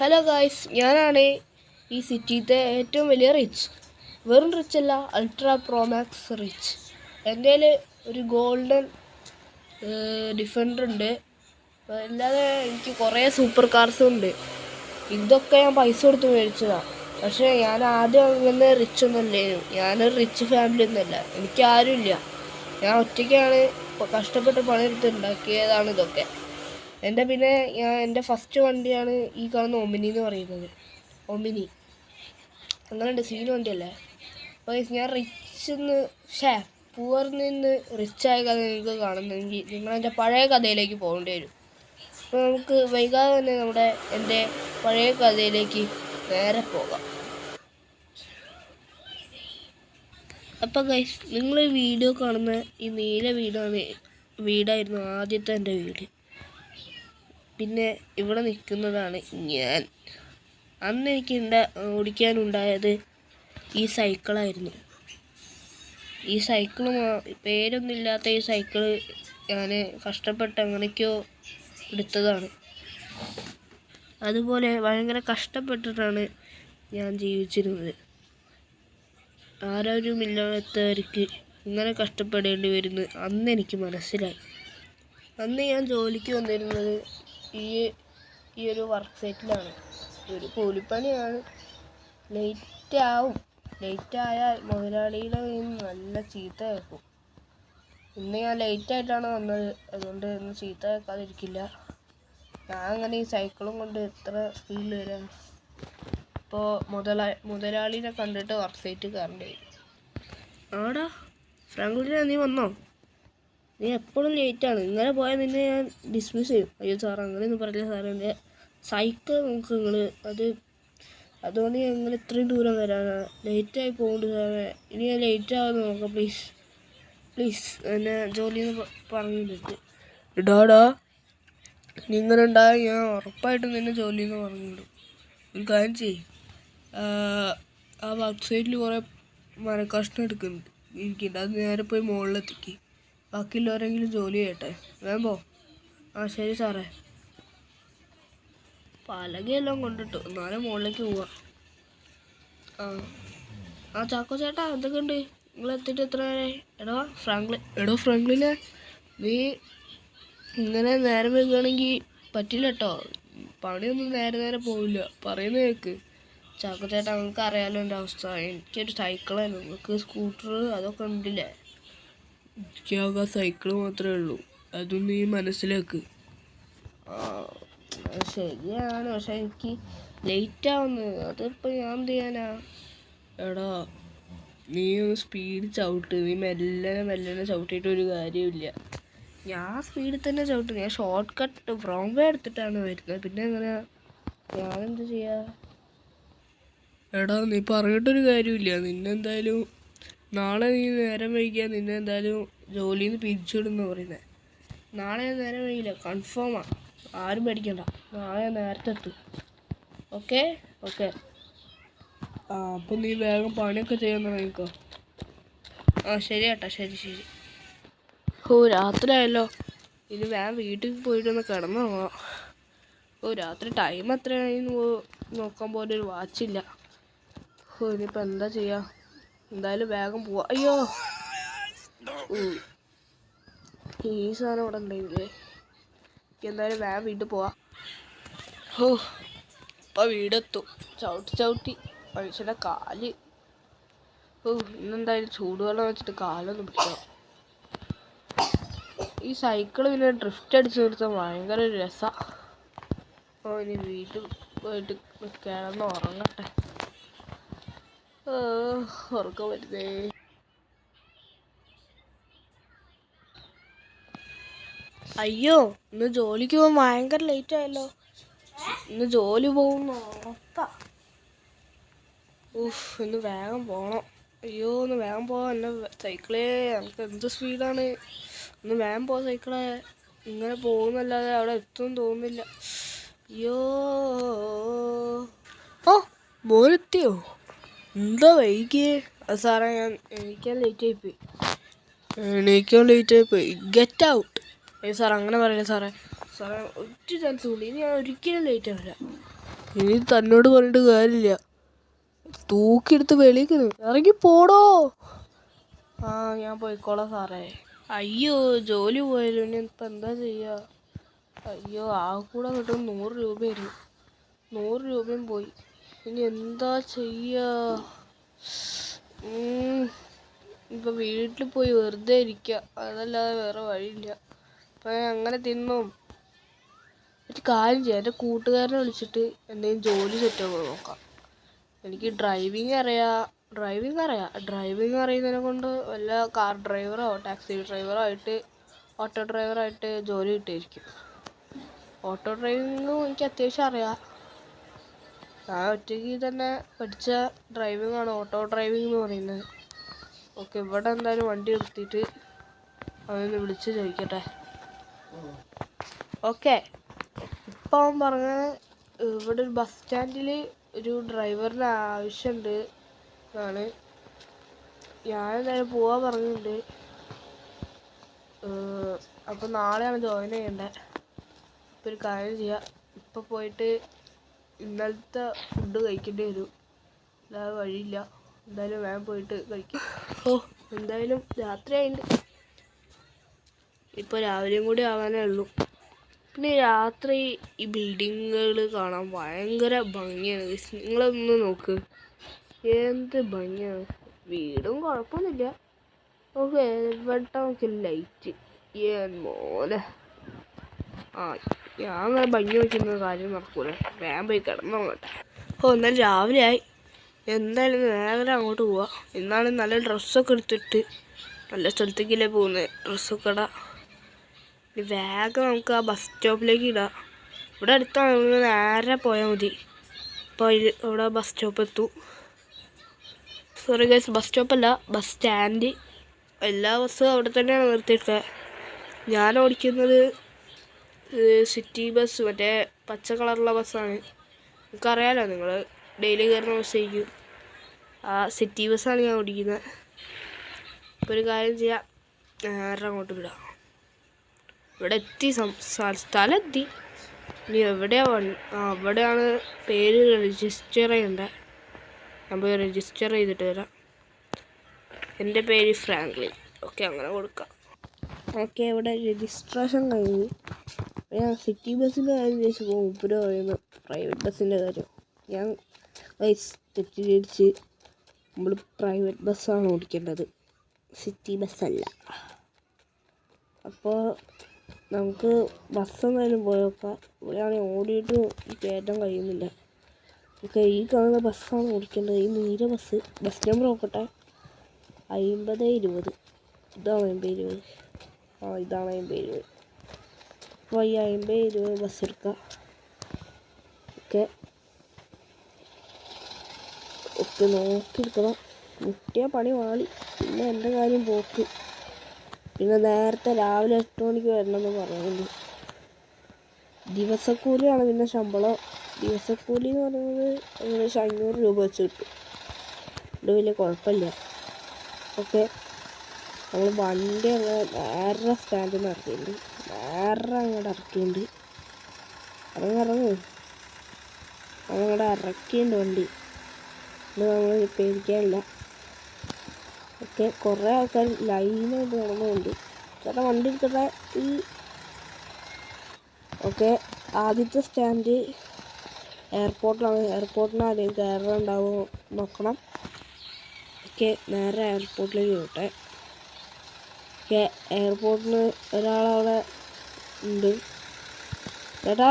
Hello guys ഞാനാണ് ഈ സിറ്റിയിലത്തെ ഏറ്റവും വലിയ റിച്ച് വെറും റിച്ച് അല്ല അൾട്രാ പ്രോമാക്സ് റിച്ച് എന്റെ ഒരു ഗോൾഡൻ ഡിഫൻഡർ ഉണ്ട്. അല്ലാതെ എനിക്ക് കുറേ സൂപ്പർ കാർസും ഉണ്ട്. ഇതൊക്കെ ഞാൻ പൈസ കൊടുത്ത് മേടിച്ചതാണ് പക്ഷേ ഞാൻ ആദ്യം അങ്ങനെ റിച്ച് ഒന്നും അല്ലായിരുന്നു. ഞാനൊരു റിച്ച് ഫാമിലി ഒന്നുമല്ല എനിക്ക് ആരുമില്ല. ഞാൻ ഒറ്റയ്ക്കാണ് കഷ്ടപ്പെട്ട് പണിയെടുത്ത് ഉണ്ടാക്കിയതാണ് ഇതൊക്കെ. എന്റെ പിന്നെ എന്റെ ഫസ്റ്റ് വണ്ടിയാണ് ഈ കാണുന്ന ഒമിനി എന്ന് പറയുന്നത്. ഒമിനി. അങ്ങനെയുണ്ട് സീൻ വണ്ടിയല്ലേ? അപ്പോൾ ഞാൻ റിച്ച് നിന്ന് ഷേ പൂവറിൽ നിന്ന് റിച്ചായ കഥ നിങ്ങൾക്ക് കാണുന്നെങ്കിൽ നിങ്ങൾ എന്റെ പഴയ കഥയിലേക്ക് പോകേണ്ടി വരും. അപ്പോൾ നമുക്ക് വൈകാതെ തന്നെ നമ്മുടെ എന്റെ പഴയ കഥയിലേക്ക് നേരെ പോകാം. അപ്പോൾ ഗൈസ് നിങ്ങൾ വീഡിയോ കാണുന്ന ഈ നീല വീടാണ് വീടായിരുന്നു ആദ്യത്തെ എന്റെ വീട്. പിന്നെ ഇവിടെ നിൽക്കുന്നതാണ് ഞാൻ. അന്ന് എനിക്ക് ഓടിക്കാനുണ്ടായത് ഈ സൈക്കിളായിരുന്നു. ഈ സൈക്കിൾ പേരൊന്നുമില്ലാത്ത ഈ സൈക്കിൾ ഞാൻ കഷ്ടപ്പെട്ട് അങ്ങനെയൊക്കെയോ എടുത്തതാണ്. അതുപോലെ ഭയങ്കര കഷ്ടപ്പെട്ടിട്ടാണ് ഞാൻ ജീവിച്ചിരുന്നത്. ആരോഗ്യമില്ലാത്തവർക്ക് ഇങ്ങനെ കഷ്ടപ്പെടേണ്ടി വരുന്നു അന്ന് എനിക്ക് മനസ്സിലായി. അന്ന് ഞാൻ ജോലിക്ക് വന്നിരുന്നത് ഈ ഈ ഒരു വർക്ക് സൈറ്റിലാണ് ഒരു കൂലിപ്പണിയാണ്. ലേറ്റ് ആവും. ലേറ്റ് ആയാൽ മുതലാളിയുടെ നല്ല ചീത്ത കേൾക്കും. ഇന്ന് ഞാൻ ലേറ്റ് ആയിട്ടാണ് വന്നത്. അതുകൊണ്ട് ഇന്ന് ചീത്ത കേൾക്കാതിരിക്കില്ല. ഞാൻ അങ്ങനെ ഈ സൈക്കിളും കൊണ്ട് എത്ര സ്പീഡിൽ വരാം? ഇപ്പോൾ മുതലാ മുതലാളിനെ കണ്ടിട്ട് വർക്ക് സൈറ്റ് കയറേണ്ടി വരും ആടാ ഫ്രാങ്കുലിനെ നീ വന്നോ? നീ എപ്പോഴും ലേറ്റാണ് ഇങ്ങനെ പോയാൽ നിന്നെ ഞാൻ ഡിസ്മിസ് ചെയ്യും. അയ്യോ സാർ അങ്ങനെയൊന്നും പറയില്ല സാർ എന്റെ സൈക്കിൾ നോക്ക് നിങ്ങൾ അത് അതുകൊണ്ട് ഞങ്ങൾ ഇത്രയും ദൂരം വരാനാണ് ലേറ്റായി പോകുന്നുണ്ട് സാറേ ഇനി ഞാൻ ലേറ്റ് ആവാതെ നോക്കാം പ്ലീസ് പ്ലീസ് എന്നെ ജോലിന്ന് പറഞ്ഞിട്ട് ഇടാടാ നീ ഇങ്ങനെ ഉണ്ടായാൽ ഞാൻ ഉറപ്പായിട്ടും നിന്നെ ജോലിന്ന് പറഞ്ഞിടും ഒരു കാര്യം ചെയ്യും. ആ വെബ്സൈറ്റിൽ സൈറ്റിൽ കുറേ മരക്കഷ്ണം എടുക്കുന്നുണ്ട്. ഇരിക്കുന്നുണ്ട് അത് നേരെ പോയി മുകളിലെത്തിക്ക് ബാക്കിയുള്ളവരെങ്കിലും ജോലി ചെയ്യട്ടെ. വേമ്പോ ആ ശരി സാറേ. പലകയെല്ലാം കൊണ്ടിട്ടു. എന്നാലും മുകളിലേക്ക് പോവാ. ആ. ആ ചാക്കോ ചേട്ടാ എന്തൊക്കെയുണ്ട്? നിങ്ങൾ എത്തിയിട്ട് എത്ര എടോ ഫ്രാങ്ക്ലി എടോ ഫ്രാങ്ക്ലിന് നീ ഇങ്ങനെ നേരം വരികയാണെങ്കിൽ പറ്റില്ല കേട്ടോ പണിയൊന്നും നേരെ നേരെ പോവില്ല. പറയുന്ന കേൾക്ക് ചാക്കോ ചേട്ടാ നിങ്ങൾക്ക് അറിയാലോ എന്റെ അവസ്ഥ. എനിക്കൊരു സൈക്കിളായിരുന്നു. നിങ്ങൾക്ക് സ്കൂട്ടർ അതൊക്കെ ഉണ്ടില്ലേ? എനിക്കാകെ സൈക്കിൾ മാത്രമേ ഉള്ളൂ. അതും നീ മനസ്സിലാക്ക്. ശരിയാണ്. പക്ഷെ എനിക്ക് ലേറ്റ് ആവുന്നു. അതിപ്പോൾ ഞാൻ എന്ത് ചെയ്യാനാ? എടാ നീ ഒന്ന് സ്പീഡ് ചവിട്ട്. നീ മെല്ലനെ മെല്ലനെ ചവിട്ടിയിട്ട് ഒരു കാര്യമില്ല ഞാൻ സ്പീഡിൽ തന്നെ ചവിട്ടും. ഞാൻ ഷോർട്ട് കട്ട് റോങ് വേ എടുത്തിട്ടാണ് വരുന്നത്. പിന്നെ എങ്ങനെയാ? ഞാനെന്ത് ചെയ്യാ? എടാ നീ പറഞ്ഞിട്ടൊരു കാര്യമില്ല നിന്നെന്തായാലും നാളെ നീ നേരം വൈകിയാൽ നിന്നെ എന്തായാലും ജോലിയിൽ നിന്ന് പിരിച്ചിടുന്നു പറയുന്നത് നാളെ ഞാൻ നേരം വൈകില്ല കൺഫേമാണ് ആരും പേടിക്കണ്ട. നാളെ ഞാൻ നേരത്തെ എത്തും. ഓക്കെ ഓക്കെ ആ അപ്പം നീ വേഗം പണിയൊക്കെ ചെയ്യാൻ തുടങ്ങിക്കോ ആ ശരി ചേട്ടാ ശരി ശരി. ഓ രാത്രിയായല്ലോ. ഇനി വേഗം വീട്ടിൽ പോയിട്ടൊന്ന് കിടന്നുറങ്ങാം. ഓ രാത്രി ടൈം എത്രയായി നോക്കാൻ പോലും ഒരു വാച്ചില്ല ഓ ഇനിയിപ്പോൾ എന്താ ചെയ്യുക എന്തായാലും വേഗം പോവാ. അയ്യോ. ഈ സാധനം ഇവിടെ ഉണ്ടായില്ലേ എന്തായാലും വേഗം വീട്ടിൽ പോവാ. ഓ ഇപ്പം വീടെത്തും. ചവിട്ടി ചവിട്ടി. മനുഷ്യന്റെ കാൽ. ഓ ഇന്നെന്തായാലും ചൂടുവെള്ളം വെച്ചിട്ട് കാലൊന്നും പിടിക്കാം ഈ സൈക്കിൾ പിന്നെ ഡ്രിഫ്റ്റ് അടിച്ച് നിർത്താൻ ഭയങ്കര രസമാണ് ഓ ഇനി വീട്ടിൽ പോയിട്ട് കിടന്ന് ഉറങ്ങട്ടെ. ഉറക്കം വരുന്നേ. അയ്യോ ഇന്ന് ജോലിക്ക് പോകാൻ ഭയങ്കര ലേറ്റ് ആയല്ലോ. ഇന്ന് ജോലി പോകുന്ന ഉറപ്പാ ഉഫ് ഇന്ന് വേഗം പോണം. അയ്യോ ഒന്ന് വേഗം പോവാ എന്നെ സൈക്കിളേ നമുക്ക് എന്ത് സ്പീഡാണ് ഒന്ന് വേഗം പോ സൈക്കിളെ ഇങ്ങനെ പോകുന്നല്ലാതെ അവിടെ എത്തും തോന്നുന്നില്ല. അയ്യോ. ഓ മോനെത്തിയോ എന്താ വൈകിയേ സാറേ ഞാൻ എണീക്കാൻ ലേറ്റ് പോയി. എണീക്കാൻ ലേറ്റ് പോയി. ഗെറ്റ് ഔട്ട് ഏ സാർ അങ്ങനെ പറയില്ല സാറേ? സാറേ ഒറ്റ ചാൻസ് കൂടി ഇനി ഞാൻ ഒരിക്കലും ലേറ്റ് ആവില്ല. ഇനി തന്നോട് പറഞ്ഞിട്ട് കാര്യമില്ല. തൂക്കിയെടുത്ത് വെളിയിക്കുന്നു ഇറങ്ങി പോടോ. ആ ഞാൻ പോയിക്കോളാം സാറേ. അയ്യോ ജോലി പോയാലോ? ഇനി ഇപ്പം എന്താ ചെയ്യുക അയ്യോ ആ കൂടെ കിട്ടും നൂറ് രൂപയായിരുന്നു. നൂറ് രൂപയും പോയി. ഇനി എന്താ ചെയ്യുക. ഇപ്പൊ വീട്ടിൽ പോയി വെറുതെ ഇരിക്ക. അതല്ലാതെ വേറെ വഴിയില്ല. അപ്പൊ അങ്ങനെ തിന്നും. ഒരു കാര്യം ചെയ്യാം. എന്റെ കൂട്ടുകാരനെ വിളിച്ചിട്ട് എന്തെങ്കിലും ജോലി സെറ്റാ നോക്കാം. എനിക്ക് ഡ്രൈവിംഗ് അറിയാ. ഡ്രൈവിംഗ് അറിയാം. ഡ്രൈവിംഗ് അറിയുന്നതിനെ കൊണ്ട് വല്ല കാർ ഡ്രൈവറോ ടാക്സി ഡ്രൈവറോ ആയിട്ട് ഓട്ടോ ഡ്രൈവറായിട്ട് ജോലി കിട്ടിയിരിക്കും. ഓട്ടോ ഡ്രൈവിംഗ് എനിക്ക് അത്യാവശ്യം അറിയാം. ഞാൻ ഒറ്റയ്ക്ക് തന്നെ പഠിച്ച ഡ്രൈവിംഗ് ആണ്. ഓട്ടോ ഡ്രൈവിംഗ് എന്ന് പറയുന്നത്. ഓക്കെ ഇവിടെ എന്തായാലും വണ്ടി നിർത്തിയിട്ട് അവനൊന്ന് വിളിച്ച് ചോദിക്കട്ടെ. ഓക്കെ ഇപ്പം അവൻ പറഞ്ഞത് ഇവിടെ ഒരു ബസ് സ്റ്റാൻഡിൽ ഒരു ഡ്രൈവറിന് ആവശ്യമുണ്ട് എന്നാണ്. ഞാൻ എന്തായാലും പോവാൻ പറഞ്ഞിട്ടുണ്ട്. അപ്പം നാളെയാണ് ജോയിൻ ചെയ്യേണ്ടത് ഇപ്പം ഒരു കാര്യം ചെയ്യാം. ഇപ്പം പോയിട്ട് ഇന്നലത്തെ ഫുഡ് കഴിക്കേണ്ടി വരും. അല്ലാതെ വഴിയില്ല. എന്തായാലും വേഗം പോയിട്ട് കഴിക്കും. ഓ എന്തായാലും രാത്രി ആയിട്ട് ഇപ്പോൾ രാവിലെയും കൂടി ആവാനേ ഉള്ളൂ. പിന്നെ രാത്രി ഈ ബിൽഡിങ്ങുകൾ കാണാൻ ഭയങ്കര ഭംഗിയാണ്. നിങ്ങളൊന്ന് നോക്ക്. എന്ത് ഭംഗിയാണ്. വീടും കുഴപ്പമൊന്നുമില്ല. ഓക്കെ ഇവിടെ നോക്കി ലൈറ്റ് ഏൻ മോനെ. ആ ഞാൻ ഭംഗി വയ്ക്കുന്ന കാര്യം നടക്കൂല. വേഗം പോയി കിടന്നോട്ടെ ഓ എന്നാൽ രാവിലെ ആയി. എന്തായാലും നേരെ അങ്ങോട്ട് പോവാ. എന്നാണ് നല്ല ഡ്രസ്സൊക്കെ എടുത്തിട്ട് നല്ല സ്ഥലത്തേക്കല്ലേ പോകുന്നത് ഡ്രസ്സൊക്കെ ഇടാം. ഇനി വേഗം നമുക്ക് ആ ബസ് സ്റ്റോപ്പിലേക്ക് ഇടാം. ഇവിടെ അടുത്താണ്. നമ്മൾ നേരെ പോയാൽ മതി. അപ്പോൾ ഇവിടെ ബസ് സ്റ്റോപ്പ് എത്തു. സോറി ഗൈസ് ബസ് സ്റ്റോപ്പല്ല ബസ് സ്റ്റാൻഡ്. എല്ലാ ബസ്സും അവിടെ തന്നെയാണ് നിർത്തിയിട്ടത് ഞാൻ ഓടിക്കുന്നത് സിറ്റി ബസ് മറ്റേ പച്ച കളറുള്ള ബസ്സാണ് നിങ്ങൾക്കറിയാലോ നിങ്ങൾ ഡെയിലി കയറുന്ന ബസ്സായിരിക്കും ആ സിറ്റി ബസ്സാണ് ഞാൻ ഓടിക്കുന്നത്. ഇപ്പോൾ ഒരു കാര്യം ചെയ്യാം. നേരെ അങ്ങോട്ട് വിടാം. ഇവിടെ എത്തി സ്ഥലം എത്തി. ഇനി എവിടെയാണ് വൺ- അവിടെയാണ് പേര് രജിസ്റ്റർ ചെയ്യേണ്ടത് ഞാൻ പോയി രജിസ്റ്റർ ചെയ്തിട്ട് വരാം. എന്റെ പേര് ഫ്രാങ്ക്ലിൻ. ഓക്കെ അങ്ങനെ കൊടുക്കാം. ഓക്കെ ഇവിടെ രജിസ്ട്രേഷൻ കഴിഞ്ഞു. ഞാൻ സിറ്റി ബസ്സിന്റെ കാര്യം ചോദിച്ചു മൂപ്പര് പറയുന്നത് പ്രൈവറ്റ് ബസ്സിന്റെ കാര്യം. ഞാൻ വൈസ് തെറ്റിദ്ധരിച്ച് നമ്മൾ പ്രൈവറ്റ് ബസ്സാണ് ഓടിക്കേണ്ടത്. സിറ്റി ബസ്സല്ല അപ്പോൾ നമുക്ക് ബസ് എന്തായാലും പോയി നോക്കാം. ഇവിടെയാണെങ്കിൽ ഓടിയിട്ട് കയറ്റാൻ കഴിയുന്നില്ല. ഓക്കെ ഈ കാണുന്ന ബസ്സാണ് ഓടിക്കേണ്ടത്. ഈ നീല ബസ് ബസ് നമ്പർ നോക്കട്ടെ. അമ്പത് ഇരുപത്. ഇതാണ് അമ്പത് ഇരുപത്. ആ ഇതാണ് അമ്പത് ഇരുപത്. അമ്പത് ഇരുപത് ബസ് എടുക്കാം ഓക്കെ ഒക്കെ നോക്കിയെടുക്കണം മുട്ടിയ പണി വാളി. പിന്നെ എന്റെ കാര്യം പോക്ക്. പിന്നെ നേരത്തെ രാവിലെ എട്ട് മണിക്ക് വരണമെന്ന് പറയുന്നുണ്ട് ദിവസക്കൂലിയാണ് പിന്നെ ശമ്പളം. ദിവസക്കൂലി എന്ന് പറയുന്നത് ഏകദേശം അഞ്ഞൂറ് രൂപ വെച്ച് കിട്ടും. ഇത് വലിയ കുഴപ്പമില്ല. ഓക്കെ നമ്മൾ വണ്ടി അങ്ങനെ നേരെ സ്റ്റാൻഡിൽ നിന്ന് ഇറക്കിയിട്ടുണ്ട് നേരെ അങ്ങോട്ട് ഇറക്കിയിട്ടുണ്ട് ഇറങ്ങിറങ്ങ് അങ്ങോട്ട് ഇറക്കിയിട്ടുണ്ട് വണ്ടി. ഇത് നമ്മൾ പേടിക്കാനില്ല ഒക്കെ കുറേ ആൾക്കാർ ലൈനായിട്ട് നടന്നുണ്ട് ചേട്ടാ വണ്ടി എടുക്കട്ടെ ഈ ഓക്കെ ആദ്യത്തെ സ്റ്റാൻഡ് എയർപോർട്ടിലാണ്. എയർപോർട്ടിന് ആദ്യം കയറാനുണ്ടാവുമോ നോക്കണം. ഓക്കെ നേരെ എയർപോർട്ടിലേക്ക് വിട്ടെ ഓക്കെ എയർപോർട്ടിന് ഒരാളവിടെ ഉണ്ട്. ചേട്ടാ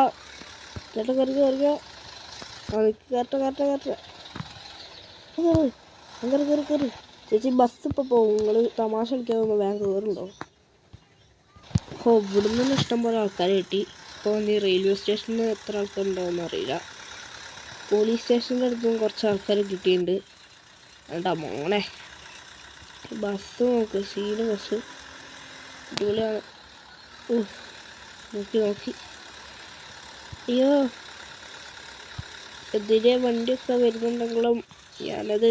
ചേട്ടാ കയറി കയറിക്കോ കയറ്റ കയറ്റ കയറ്റ. കയറട്ടെ കയറി കയറി ചേച്ചി ബസ് ഇപ്പോൾ പോകും. നിങ്ങൾ തമാശ കളിക്കാതെ വേഗം കയറുണ്ടോ ഓ ഇവിടുന്ന് തന്നെ ഇഷ്ടംപോലെ ആൾക്കാരെ കിട്ടി. ഇപ്പോൾ നീ റെയിൽവേ സ്റ്റേഷനിൽ എത്ര ആൾക്കാരുണ്ടാവുമെന്ന് അറിയില്ല. പോലീസ് സ്റ്റേഷന്റെ അടുത്തും കുറച്ച് ആൾക്കാർ കിട്ടിയിട്ടുണ്ട്. വേണ്ട മോനെ. ബസ് നോക്ക് സീന് ബസ് അടിപൊളിയാണ്. നോക്കി നോക്കി. അയ്യോ. എതിരെ വണ്ടിയൊക്കെ വരുന്നുണ്ടെങ്കിലും ഞാനത്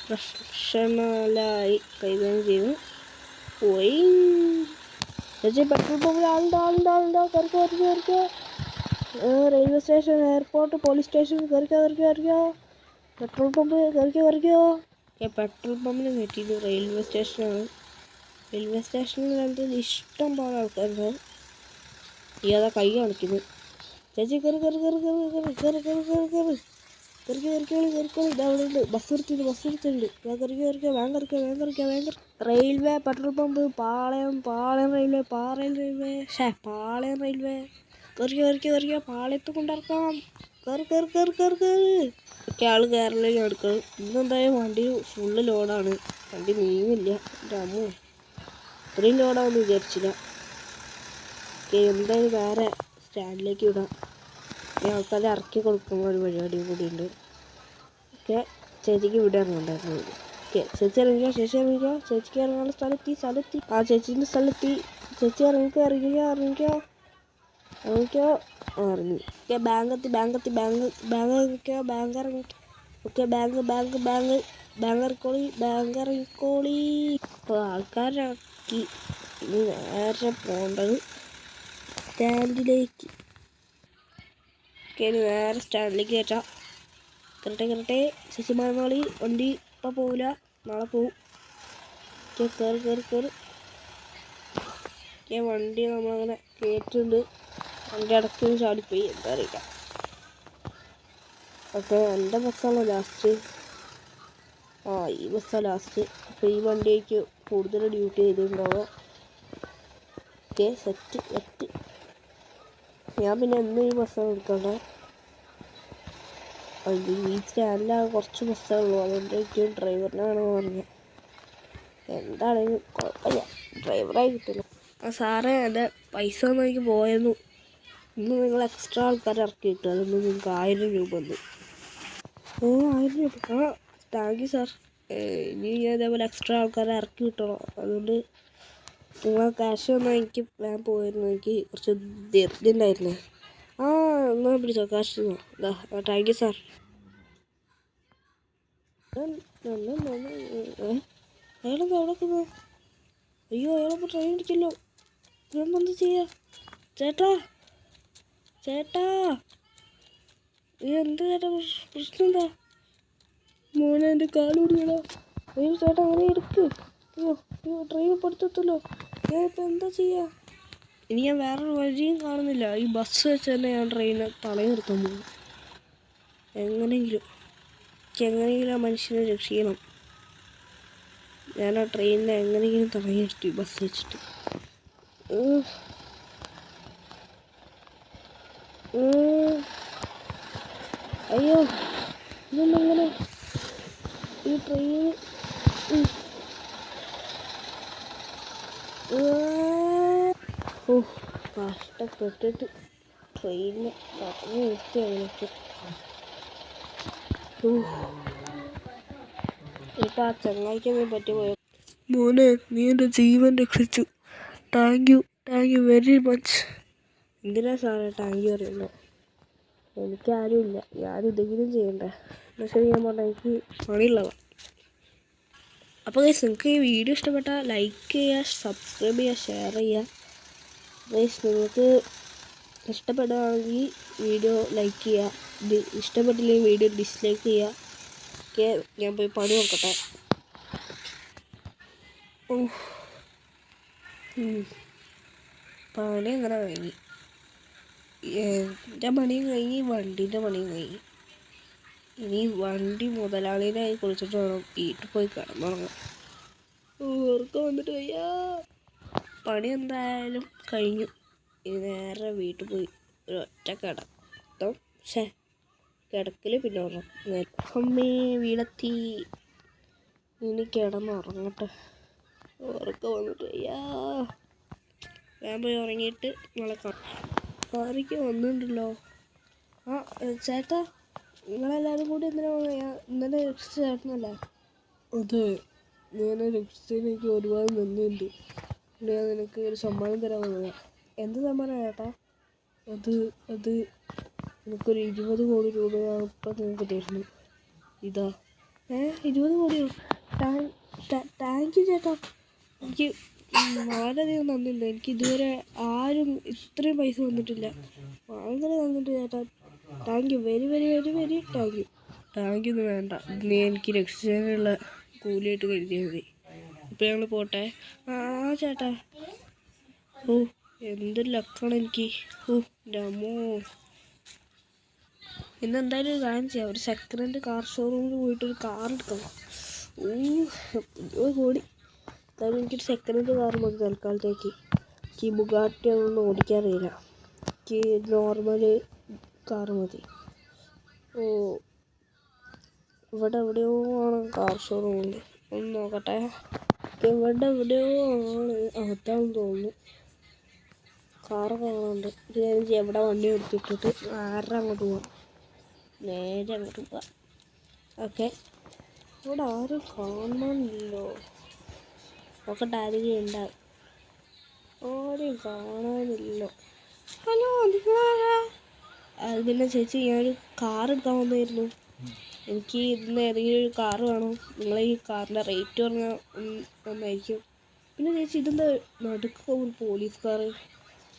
പ്രൊഫഷണലായി കൈകാര്യം ചെയ്തു. പോയി. പെട്രോൾ പമ്പിൽ ആളുണ്ടോ ആളുണ്ടോ ആളുണ്ടോ. കയറിക്കോ കയറിക്കോ കയറിക്കോ railway station airport police station കയറിക്കോ കയറിക്കോ കയറിക്കോ പെട്രോൾ പമ്പ് കയറിക്കോ കയറിക്കോ പെട്രോൾ പമ്പിന് കയറ്റിയിട്ട് റെയിൽവേ സ്റ്റേഷനാണ് റെയിൽവേ സ്റ്റേഷനിൽ എന്ത് ഇഷ്ടം പോലെ ആൾക്കാരുണ്ട്. ഈ അതാ കൈ കാണിക്കുന്നു ചേച്ചി കയറി കയറി കയറി കയറി കയറി കയറി കയറി കയറി കയറി കയറി കയറി കയറിക്കോളി ഇതാ അവിടെ ഉണ്ട് ബസ് നിർത്തിയിട്ടുണ്ട് ബസ് നിർത്തിയിട്ടുണ്ട് ഞാൻ കയറി കയറിക്കുക വേഗം കയറിക്കോ വേഗം കയറിക്കോ വേഗം കയറി railway petrol pump Palayam Palayam railway Palayam railway ഷേ പാളയം റെയിൽവേ കയറി കയറിക്കോ കയറിക്കുക പാളയത്ത് കൊണ്ടിറക്കാം കയറി കയറി കയറി കയറി കയറി ഒക്കെ ആൾ കയറിലേക്ക് എടുക്കണം ഇന്നെന്തായാലും വണ്ടി ഫുള്ള് ലോഡാണ് വണ്ടി നീങ്ങില്ല എന്റെ അമ്മ ഇത്രയും ലോഡാണെന്ന് വിചാരിച്ചില്ല എന്തായാലും വേറെ സ്റ്റാൻഡിലേക്ക് വിടാം. ആൾക്കാരെ ഇറക്കി കൊടുക്കുന്ന ഒരു പരിപാടിയും കൂടി ഉണ്ട്. ഓക്കെ ചേച്ചിക്ക് ഇവിടെ ഇറങ്ങണ്ടായിരുന്നു ഓക്കെ ചേച്ചി ഇറങ്ങിയോ ചേച്ചി ഇറങ്ങിക്കോ? ചേച്ചിക്ക് ഇറങ്ങാനുള്ള സ്ഥലത്തി സ്ഥലത്തി ആ ചേച്ചീന്റെ സ്ഥലത്തി ചേച്ചി ഇറങ്ങിക്കോ ഇറങ്ങിക്കോ ഇറങ്ങിക്കോ. ഇറങ്ങിക്കോ. ഇറങ്ങി. ഓക്കെ ബാങ്ക് എത്തി ബാങ്ക് എത്തി ബാങ്ക് ബാങ്ക് ഇറങ്ങിക്കോ ബാങ്ക് ഇറങ്ങിക്കോ. Okay bank bank bank bank ഇറക്കോളി bank ഇറങ്ങിക്കോളി. അപ്പോൾ ആൾക്കാരിറക്കി. ഇനി നേരെ പോകേണ്ടത് സ്റ്റാൻഡിലേക്ക്. ഓക്കെ വേറെ സ്റ്റാൻഡിലേക്ക് കയറ്റാം. കയറട്ടെ കയറട്ടെ ശശിമാനാളി വണ്ടി ഇപ്പം പോവില്ല. നാളെ പോവും. ഓക്കെ കയറി കയറി കയറി ഓക്കെ വണ്ടി നമ്മളങ്ങനെ കയറ്റുന്നുണ്ട് വണ്ടി അടക്കി ചാടിപ്പോയി. എന്താ അറിയില്ല. ഓക്കെ എന്റെ ബസ്സാണോ ലാസ്റ്റ്? ആ ഈ ബസ്സാണ് ലാസ്റ്റ്. അപ്പോൾ ഈ വണ്ടിക്ക് കൂടുതൽ ഡ്യൂട്ടി ചെയ്തിട്ടുണ്ടാവുക. Okay set. ഞാൻ പിന്നെ എന്നും ഈ ബസ്സാണ് എടുക്കണ്ടേ അത് ഈ കുറച്ച് ബസ്സേ അതുകൊണ്ട് എനിക്ക് ഡ്രൈവറിനാണ് പറഞ്ഞത് എന്താണെങ്കിലും കുഴപ്പമില്ല. ഡ്രൈവറായി കിട്ടില്ല. ആ സാറേ എന്റെ പൈസ ഒന്നും എനിക്ക് പോയെന്നു. ഇന്ന് നിങ്ങൾ എക്സ്ട്രാ ആൾക്കാരെ ഇറക്കി കിട്ടും അതൊന്നും നിങ്ങൾക്ക് ആയിരം രൂപ ഉണ്ട് ഓ ആയിരം രൂപ? ആ താങ്ക് യു സാർ ഇനി ഞാൻ ഇതേപോലെ എക്സ്ട്രാ ആൾക്കാരെ ഇറക്കി കിട്ടണം അതുകൊണ്ട് നിങ്ങൾ ക്യാഷ് തന്നാൽ എനിക്ക് ഞാൻ പോയിരുന്നു. എനിക്ക് കുറച്ച് ധൃതിയുണ്ടായിരുന്നേ ആ എന്നാൽ പിടിച്ചോ കാശ് തന്നോ താങ്ക് യു സാർ അയാളെന്താ അവിടെ അയ്യോ അയാളപ്പോൾ ട്രെയിൻ അടിക്കല്ലോ എന്താ ചെയ്യാ. ചേട്ടാ ചേട്ടാ. അയ്യോ എന്താ ചേട്ടാ പ്രശ്- പ്രശ്നം എന്താ? മോനെ എന്റെ കാലൂടിയടാ അയ്യോ ചേട്ടാ അങ്ങനെ എടുക്ക്. അയ്യോ അയ്യോ അടുത്തെത്തല്ലോ ഞാൻ ഇപ്പം എന്താ ചെയ്യുക ഇനി ഞാൻ വേറൊരു വഴിയും കാണുന്നില്ല. ഈ ബസ് വെച്ച് തന്നെ ഞാൻ ട്രെയിന് തളയി നിർത്താൻ പോകും എങ്ങനെയെങ്കിലും എങ്ങനെയെങ്കിലും ആ മനുഷ്യനെ രക്ഷിക്കണം. ഞാൻ ആ ട്രെയിനിനെ എങ്ങനെയെങ്കിലും തളയി നിർത്തി ബസ് വെച്ചിട്ട്. അയ്യോ ഇതൊന്നും എങ്ങനെ ഈ ട്രെയിൻ. ഓ കഷ്ടപ്പെട്ടിട്ട് ട്രെയിനിൽ പറഞ്ഞു നിർത്തി അതിനൊക്കെ ഇപ്പം ആ ചങ്ങായിക്ക് നീ പറ്റിപ്പോയോ മോനെ നീ എന്റെ ജീവൻ രക്ഷിച്ചു. Thank you thank you very much എന്തിനാ സാറേ താങ്ക് യു പറയുന്നത് എനിക്കാരുമില്ല. ഇല്ല ഇതെങ്കിലും ചെയ്യണ്ടേ ശരി ഞാൻ പറഞ്ഞ എനിക്ക് പണിയുള്ളതാണ് അപ്പോൾ ഗൈസ് നിങ്ങൾക്ക് ഈ വീഡിയോ ഇഷ്ടപ്പെട്ടാൽ ലൈക്ക് ചെയ്യുക സബ്സ്ക്രൈബ് ചെയ്യുക ഷെയർ ചെയ്യുക. ഗൈസ് നിങ്ങൾക്ക് ഇഷ്ടപ്പെടുകയാണെങ്കിൽ വീഡിയോ ലൈക്ക് ചെയ്യുക. ഇഷ്ടപ്പെട്ടില്ലെങ്കിൽ വീഡിയോ ഡിസ്ലൈക്ക് ചെയ്യുക. ഓക്കെ ഞാൻ പോയി പണി നോക്കട്ടെ. പണി അങ്ങനെ കഴിഞ്ഞു. എന്റെ പണിയും കഴിഞ്ഞ് വണ്ടീന്റെ പണിയും കഴിഞ്ഞു. ഇനി വണ്ടി മുതലാളിനായി കുളിച്ചിട്ട് വേണം വീട്ടിൽ പോയി കിടന്നുറങ്ങാം ഓർക്ക വന്നിട്ട് വയ്യ. പണി എന്തായാലും കഴിഞ്ഞു. ഇനി നേരെ വീട്ടിൽ പോയി. ഒരു ഒറ്റ കിടത്തം ഷേ കിടക്കൽ പിന്നെ ഉറങ്ങും. അമ്മേ വീടെത്തി. ഇനി കിടന്നുറങ്ങട്ടെ. ഉറക്കം വന്നിട്ട് വയ്യാ. ഞാൻ പോയി ഉറങ്ങിയിട്ട് നമ്മളെ കാണാം ആരൊക്കെ വന്നിട്ടുണ്ടല്ലോ. ആ ചേട്ടാ. നിങ്ങളെല്ലാവരും കൂടി എന്തിനാ വന്നത്? ഇന്നലെ രക്ഷിച്ചായിരുന്നല്ല അതെ. ഞാൻ രക്ഷിച്ചതിന് എനിക്ക് ഒരുപാട് നന്ദിയുണ്ട്. ഞാൻ നിനക്ക് ഒരു സമ്മാനം തരാൻ വന്നത്. എന്ത് സമ്മാനം ചേട്ടാ? അത് അത് എനിക്കൊരു ഇരുപത് കോടി രൂപ ഞാൻ ഇപ്പം നിങ്ങൾക്ക് തരുന്നു ഇതാ. ഏ ഇരുപത് കോടിയോ? താങ്ക് യു ചേട്ടാ. എനിക്ക് വളരെയധികം നന്ദിയുണ്ട്. എനിക്ക് ഇതുവരെ ആരും ഇത്രയും പൈസ വന്നിട്ടില്ല വളരെ നന്ദിയുണ്ട് ചേട്ടാ. Thank you very very very very thank you thank you എന്ന് വേണ്ട. നീ എനിക്ക് രക്ഷിച്ചതിനുള്ള കൂലിയായിട്ട് കരുതിയാൽ മതി. ഇപ്പം ഞങ്ങൾ പോട്ടെ. ആ ചേട്ടാ. ഓ എന്തൊരു ലക്കാണ് എനിക്ക്? ഓ രമോ അമ്മോ. ഇന്ന് എന്തായാലും ഒരു കാര്യം ചെയ്യാം. ഒരു സെക്കൻഡ് ഹാൻഡ് കാർ ഷോറൂമിൽ പോയിട്ട് ഒരു കാർ എടുക്കണം. ഓ ഒരു കോടി. എന്തായാലും എനിക്കൊരു സെക്കൻഡ് ഹാൻഡ് കാർ മതി തൽക്കാലത്തേക്ക്. എനിക്ക് ബുഗാട്ടി ഒന്നും ഓടിക്കാറിയില്ല എനിക്ക് നോർമൽ കാർ മതി. ഓ ഇവിടെ എവിടെയോ ആണ് കാർ ഷോറൂമിൽ ഒന്ന് നോക്കട്ടെ. ഇവിടെ എവിടെയോ ആണ് അകത്താണെന്ന് തോന്നുന്നു. കാറ് കാണാനുണ്ട് ഇത് ഞാൻ എവിടെ വണ്ടി എടുത്തിട്ടിട്ട് ആരുടെ അങ്ങോട്ട് പോവാം. നേരെ അങ്ങോട്ട് പോവാം. ഓക്കെ ഇവിടെ ആരും കാണാനില്ലല്ലോ. നോക്കട്ടെ ആരെങ്കിലും ഉണ്ടാവും ആരും കാണാനില്ലോ. ഹലോ നിങ്ങളാരാ? അത് പിന്നെ ചേച്ചി ഞാനൊരു കാർ എടുക്കാൻ വന്നായിരുന്നു. എനിക്ക് ഇതിന്ന് ഏതെങ്കിലും ഒരു കാർ വേണം. നിങ്ങളെ ഈ കാറിന്റെ റേറ്റ് പറഞ്ഞാൽ നന്നായിരിക്കും. പിന്നെ ചേച്ചി ഇതെന്താ നടുക്ക് ഒരു പോലീസ് കാർ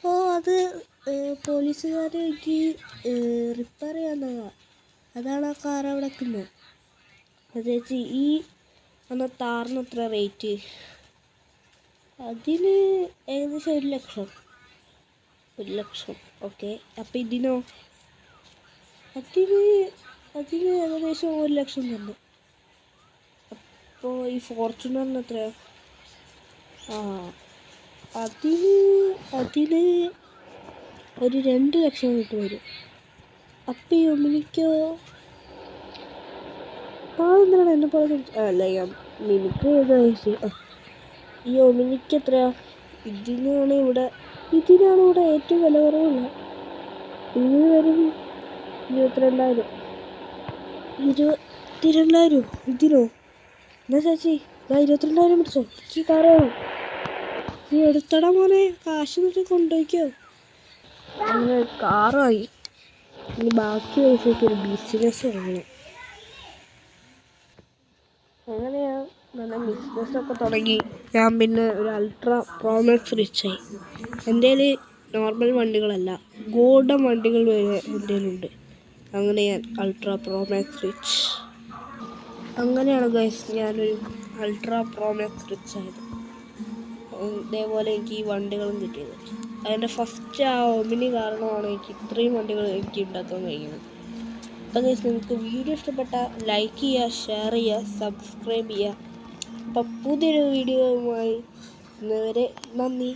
ഓ അത് പോലീസുകാർ എനിക്ക് റിപ്പയർ ചെയ്യാന്നതാ അതാണ് ആ കാർ അവിടെ നിൽക്കുന്നത് ചേച്ചി ഈ അന്ന താറിന് എത്ര റേറ്റ് അതിന് ഏകദേശം ഒരു ലക്ഷം. ഒരു ലക്ഷം. ഓക്കെ. അപ്പം ഇതിനോ? അതിന് അതിന് ഏകദേശം ഒരു ലക്ഷം തന്നെ. അപ്പോൾ ഈ ഫോർച്യൂണറിന് എത്രയാ? ആ അതിന് അതിന് ഒരു രണ്ട് ലക്ഷം കിട്ടും വരും. അപ്പം ഈ ഒമിനിക്കോ? ആ എന്തിനാണ് എന്നെ പോലെ അല്ല ഞാൻ മിനിക്ക് ആ ഈ ഒമിനിക്ക് എത്രയാ? ഇതിനാണ് ഇവിടെ ഇതിനാണ് ഇവിടെ ഏറ്റവും വില കുറവുള്ളത്. ഇനി വരും ഇരുപത്തിരണ്ടായിരം ഇരുപത്തിരണ്ടായിരം ഇതിനോ? എന്നാ ചേച്ചി ഞാൻ ഇരുപത്തിരണ്ടായിരം പിടിച്ചോ. ഈ കാറ് വേണം നീ എടുത്തട മോനെ. കാശ് എന്നിട്ട് കൊണ്ടുപോയിക്കോ. അങ്ങനെ കാറായി. ഇനി ബാക്കി പൈസയ്ക്ക് ഒരു ബിസിനസ് തുടങ്ങണം അങ്ങനെയാണ് നല്ല ബിസിനസ്സൊക്കെ തുടങ്ങി. ഞാൻ പിന്നെ ഒരു അൾട്രാ പ്രോമാക്സ് റിച്ചായി എന്റെ നോർമൽ വണ്ടികളല്ല. ഗോൾഡൻ വണ്ടികൾ വരെ എന്റെ കയ്യിലുണ്ട്. അങ്ങനെ ഞാൻ അൾട്രാ പ്രോമാക്സ് റിച്ച് അങ്ങനെയാണ് ഗൈസ് ഞാനൊരു അൾട്രാ പ്രോമാക്സ് റിച്ച് ആയത്. ഇതേപോലെ എനിക്ക് ഈ വണ്ടികളും കിട്ടിയത്. അതിന്റെ ഫസ്റ്റ് ആ ഒമിനി കാരണമാണ് എനിക്ക് ഇത്രയും വണ്ടികൾ എനിക്ക് ഉണ്ടാക്കാൻ കഴിയുന്നത്. അപ്പോൾ ഗൈസ് നിങ്ങൾക്ക് വീഡിയോ ഇഷ്ടപ്പെട്ട ലൈക്ക് ചെയ്യുക ഷെയർ ചെയ്യുക സബ്സ്ക്രൈബ് ചെയ്യുക. അപ്പം പുതിയൊരു വീഡിയോയുമായി ഇന്നുവരെ നന്ദി.